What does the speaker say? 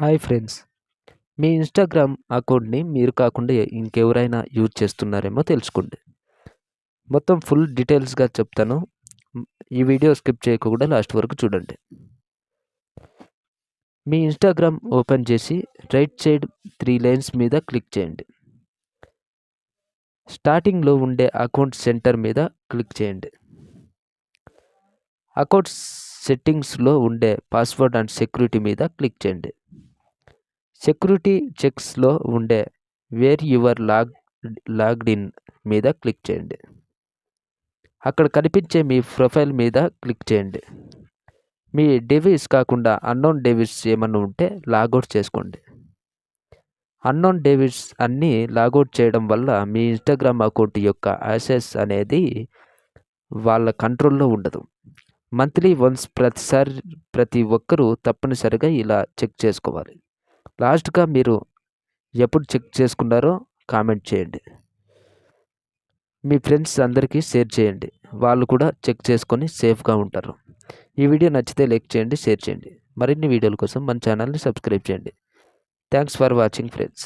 Hi friends. మీ Instagram అకౌంట్ని మీరు కాకుండా ఇంకెవరైనా యూజ్ చేస్తున్నారేమో తెలుసుకోండి. మొత్తం ఫుల్ డీటెయిల్స్గా చెప్తాను. ఈ వీడియో స్కిప్ చేయకుండా లాస్ట్ వరకు చూడండి. మీ ఇన్స్టాగ్రామ్ ఓపెన్ చేసి రైట్ సైడ్ త్రీ లైన్స్ మీద క్లిక్ చేయండి. స్టార్టింగ్లో ఉండే అకౌంట్ సెంటర్ మీద క్లిక్ చేయండి. అకౌంట్ సెట్టింగ్స్లో ఉండే పాస్వర్డ్ అండ్ సెక్యూరిటీ మీద క్లిక్ చేయండి. సెక్యూరిటీ చెక్స్లో ఉండే where your log logged in మీద క్లిక్ చేయండి. అక్కడ కనిపించే మీ ప్రొఫైల్ మీద క్లిక్ చేయండి. మీ డెవిస్ కాకుండా అన్నోన్ డెవిస్ ఏమన్నా ఉంటే లాగౌట్ చేసుకోండి. అన్నోన్ డేవిడ్స్ అన్నీ లాగౌట్ చేయడం వల్ల మీ ఇన్స్టాగ్రామ్ అకౌంట్ యొక్క యాసెస్ అనేది వాళ్ళ కంట్రోల్లో ఉండదు. మంత్లీ వన్స్ ప్రతిసారి ప్రతి ఒక్కరూ తప్పనిసరిగా ఇలా చెక్ చేసుకోవాలి. లాస్ట్గా మీరు ఎప్పుడు చెక్ చేసుకున్నారో కామెంట్ చేయండి. మీ ఫ్రెండ్స్ అందరికీ షేర్ చేయండి. వాళ్ళు కూడా చెక్ చేసుకొని సేఫ్గా ఉంటారు. ఈ వీడియో నచ్చితే లైక్ చేయండి షేర్ చేయండి. మరిన్ని వీడియోల కోసం మన ఛానల్ని సబ్స్క్రైబ్ చేయండి. Thanks for watching friends.